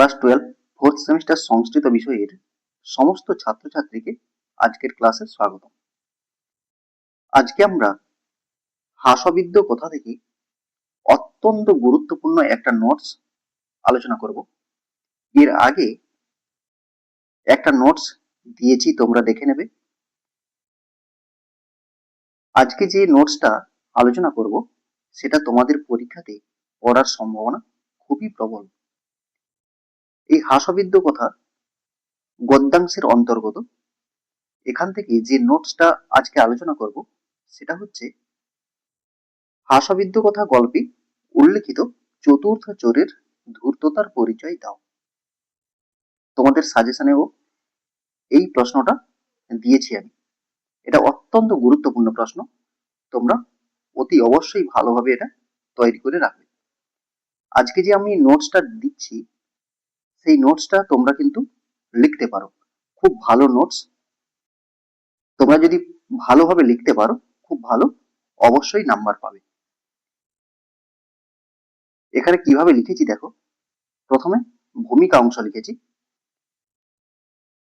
Class twelve fourth semester Sanskrit বিষয়ের সমস্ত ছাত্রছাত্রীকে আজকের ক্লাসে স্বাগত আজকে আমরা হাসবিদ্য কথা থেকে অত্যন্ত গুরুত্বপূর্ণ একটা নোটস আলোচনা করব। এর আগে একটা নোটস দিয়েছি, তোমরা দেখে নেবে। আজকে যে নোটসটা আলোচনা করব, সেটা তোমাদের পরীক্ষাতে পড়ার সম্ভাবনা খুবই প্রবল। এই হাসবিদ্য কথা গদ্যাংশের অন্তর্গত, এখান থেকে যে নোটসটা আজকে আলোচনা করব, সেটা হচ্ছে হাসবিদ্য কথা গল্পে উল্লেখিত চতুর্থ চোরের ধূর্ততার পরিচয় দাও। তোমাদের সাজেশনেও এই প্রশ্নটা দিয়েছি আমি। এটা অত্যন্ত গুরুত্বপূর্ণ প্রশ্ন। তোমরা অতি অবশ্যই ভালোভাবে এটা তৈরি করে রাখবে। আজকে যে আমি নোটসটা দিচ্ছি সেই নোটসটা তোমরা কিন্তু লিখতে পারো। খুব ভালো নোটস তোমরা যদি ভালোভাবে লিখতে পারো, খুব ভালো, অবশ্যই নাম্বার পাবে। এখানে কীভাবে লিখেছি দেখো? প্রথমে ভূমিকা অংশ লিখেছি।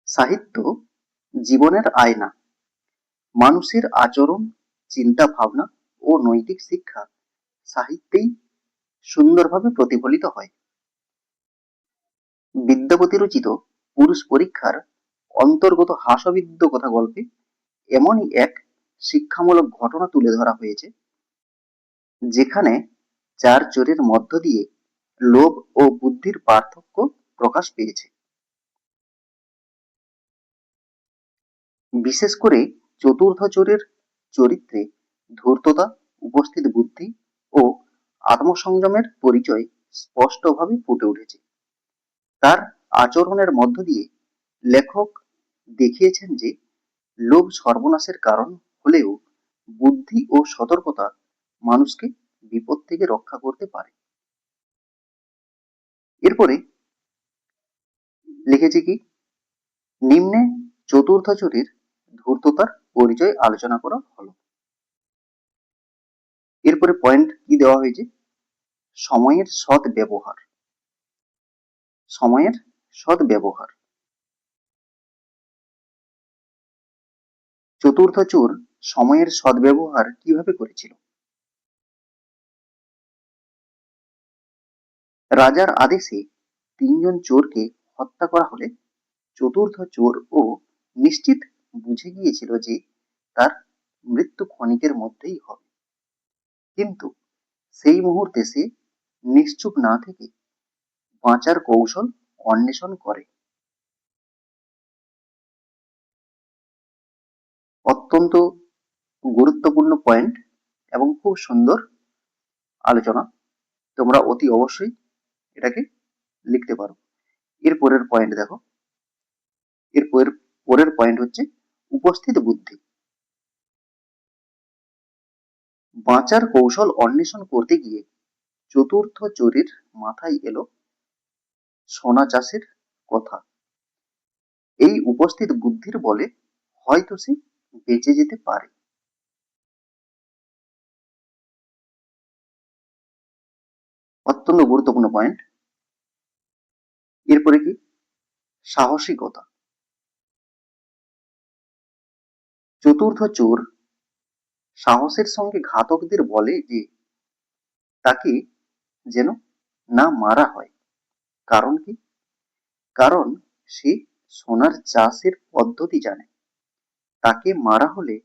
সাহিত্য জীবনের আয়না। মানুষের আচরণ, চিন্তা ভাবনা ও নৈতিক শিক্ষা সাহিত্যেই সুন্দরভাবে প্রতিফলিত হয়। বিদ্যাপতি রচিত পুরুষ পরীক্ষার অন্তর্গত হাসবিদ্য কথা গল্পে এমনই এক শিক্ষামূলক ঘটনা তুলে ধরা হয়েছে, যেখানে চার চোরের মধ্য দিয়ে লোভ ও বুদ্ধির পার্থক্য প্রকাশ পেয়েছে। বিশেষ করে চতুর্থ চোরের চরিত্রে ধূর্ততা, উপস্থিত বুদ্ধি ও আত্মসংযমের পরিচয় স্পষ্টভাবে ফুটে উঠেছে। তার আচরণের মধ্য দিয়ে লেখক দেখিয়েছেন যে, লোভ সর্বনাশের কারণ হলেও বুদ্ধি ও সতর্কতা মানুষকে বিপদ থেকে রক্ষা করতে পারে। এরপরে লিখেছে কি, নিম্নে চতুর্থ চোরের ধূর্ততার পরিচয় আলোচনা করা হলো। এরপরে পয়েন্ট কি দেওয়া হয়েছে? সময়ের সৎ ব্যবহার সময়ের সৎ ব্যবহার চতুর্থ চোর সময়ের সদ্ব্যবহার কীভাবে করেছিল? রাজার আদেশে তিনজন চোরকে হত্যা করা হলে চতুর্থ চোর ও নিশ্চিত বুঝে গিয়েছিল যে তার মৃত্যু ক্ষণিকের মধ্যেই হবে। কিন্তু সেই মুহূর্তে সে নিশ্চুপ না থেকে বাঁচার কৌশল অন্বেষণ করে। অত্যন্ত গুরুত্বপূর্ণ পয়েন্ট এবং খুব সুন্দর আলোচনা। তোমরা অতি অবশ্যই এটাকে লিখতে পারো। এর পরের পয়েন্ট দেখো। এর পরের পরের পয়েন্ট হচ্ছে উপস্থিত বুদ্ধি। বাঁচার কৌশল অন্বেষণ করতে গিয়ে চতুর্থ চোরের মাথায় এলো সোনা চাষের কথা। এই উপস্থিত বুদ্ধির বলে হয়তো সে বেঁচে যেতে পারে। অত্যন্ত গুরুত্বপূর্ণ পয়েন্ট এরপরে কি? সাহসিকতা। চতুর্থ চোর সাহসের সঙ্গে ঘাতকদের বলে যে তাকে যেন না মারা হয়। কারণ কি? কারণ সে সোনার চাষের পদ্ধতি জানে। তাকে মারা হলে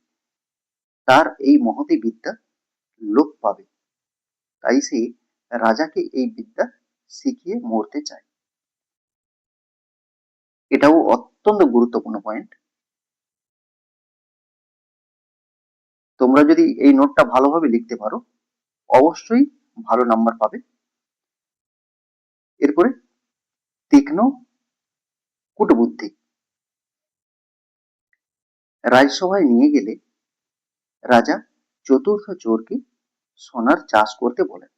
তার এই মহতি বিদ্যা লোপ পাবে। তাই সে রাজাকে এই বিদ্যা শিখিয়ে মরতে চায়। এটাও অত্যন্ত গুরুত্বপূর্ণ পয়েন্ট তোমরা যদি এই নোটটা ভালোভাবে লিখতে পারো, অবশ্যই ভালো নাম্বার পাবে। এরপরে তীক্ষ্ণ কূটবুদ্ধি রাজসভায় নিয়ে গেলে রাজা চতুর্থ চোরকে সোনার চাষ করতে বলেন।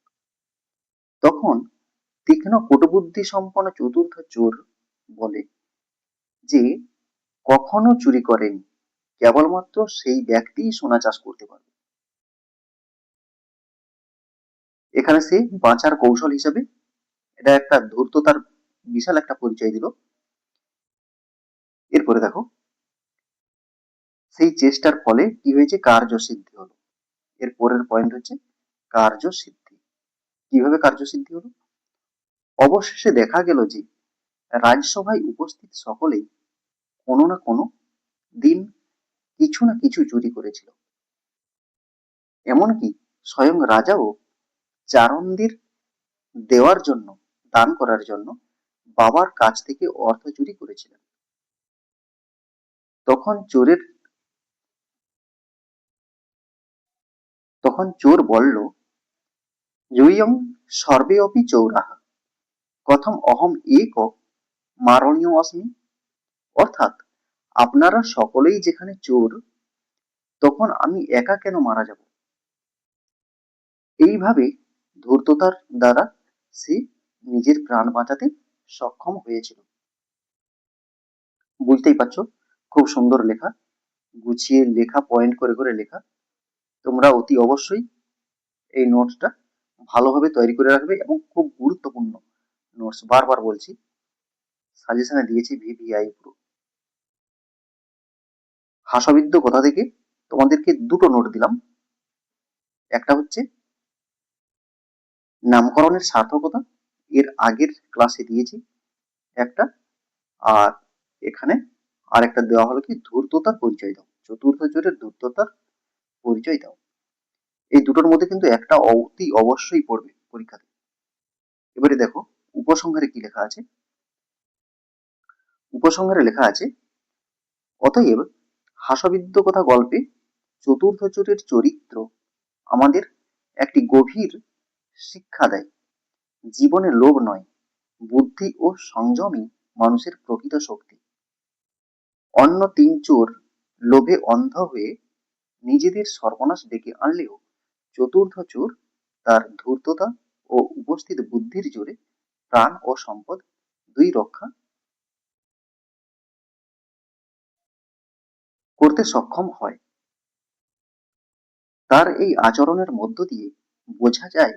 তখন তীক্ষ্ণ কূটবুদ্ধি সম্পন্ন চতুর্থ চোর বলে যে, কখনো চুরি করেনি, কেবলমাত্র সেই ব্যক্তিই সোনা চাষ করতে পারবে। এখানে সে বাঁচার কৌশল হিসাবে, এটা একটা ধূর্ততার বিশাল একটা পরিচয় দিল। এরপরে দেখো, সেই চেষ্টার ফলে কি হয়েছে? কার্যসিদ্ধি হলো। এর পরের পয়েন্ট হচ্ছে কার্যসিদ্ধি। কীভাবে কার্যসিদ্ধি হলো? অবশেষে দেখা গেল যে রাজসভায় উপস্থিত সকলেই কোনো না কোনো দিন কিছু না কিছু চুরি করেছিল। এমনকি স্বয়ং রাজাও চারণদের দেওয়ার জন্য, দান করার জন্য বাবার কাছ থেকে অর্থ চুরি করেছিলেন। তখন চোরের তখন চোর বলল জুইয়ং সর্বে অপি চৌরাহা। কথম অহম এক মারণীয় অস্মি। অর্থাৎ আপনারা সকলেই যেখানে চোর, তখন আমি একা কেন মারা যাব? এইভাবে ধূর্ততার দ্বারা সে নিজের প্রাণ বাঁচাতে সক্ষম হয়েছিল। বুঝতেই পারছ? খুব সুন্দর লেখা। গুছিয়ে লেখা পয়েন্ট করে করে লেখা। তোমরা অতি অবশ্যই এই নোটসটা ভালোভাবে তৈরি করে রাখবে এবং খুব গুরুত্বপূর্ণ নোটস বারবার বলছি সাজেশনে দিয়েছি ভিভিআই প্রো। হাসবিদ্য কথা থেকে? তোমাদেরকে দুটো নোট দিলাম। একটা হচ্ছে নামকরণের সার্থকতা এর আগের ক্লাসে দিয়েছি একটা। আর এখানে আর একটা দেওয়া হলো কি? ধূর্ততার পরিচয় দাও। চতুর্থ জোরের ধূর্ততার পরিচয় দাও। এই দুটোর মধ্যে কিন্তু একটা অতি অবশ্যই পড়বে পরীক্ষাতে। এবারে দেখো, উপসংহারে কি লেখা আছে? উপসংহারে লেখা আছে, অতএব হাসবিদ্য কথা গল্পে চতুর্থ চোরের চরিত্র আমাদের একটি গভীর শিক্ষা দেয়। জীবনে লোভ নয়, বুদ্ধি ও সংযমই মানুষের প্রকৃত শক্তি। অন্য তিন চোর লোভে অন্ধ হয়ে নিজেদের সর্বনাশ ডেকে আনলেও চতুর্থ চোর তার ধূর্ততা ও উপস্থিত বুদ্ধির জোরে প্রাণ ও সম্পদ দুই রক্ষা করতে সক্ষম হয়। তার এই আচরণের মধ্য দিয়ে বোঝা যায়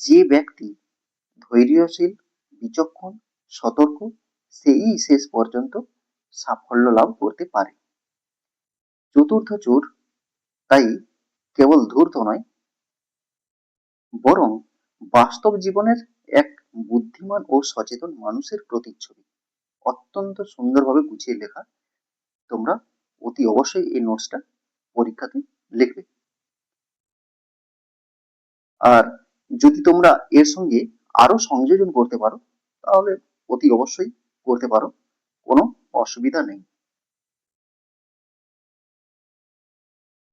যে ব্যক্তি ধৈর্যশীল, বিচক্ষণ, সতর্ক, সেই শেষ পর্যন্ত সাফল্য লাভ করতে পারে। চতুর্থ চোর, তাই কেবল ধূর্ত নয়, বরং বাস্তব জীবনের এক বুদ্ধিমান ও সচেতন মানুষের প্রতিচ্ছবি। অত্যন্ত সুন্দরভাবে গুছিয়ে লেখা। তোমরা অতি অবশ্যই এই নোটসটা পরীক্ষাতে লিখবে। আর যদি তোমরা এর সঙ্গে আরও সংযোজন করতে পারো তাহলে অতি অবশ্যই করতে পারো কোনো অসুবিধা নেই।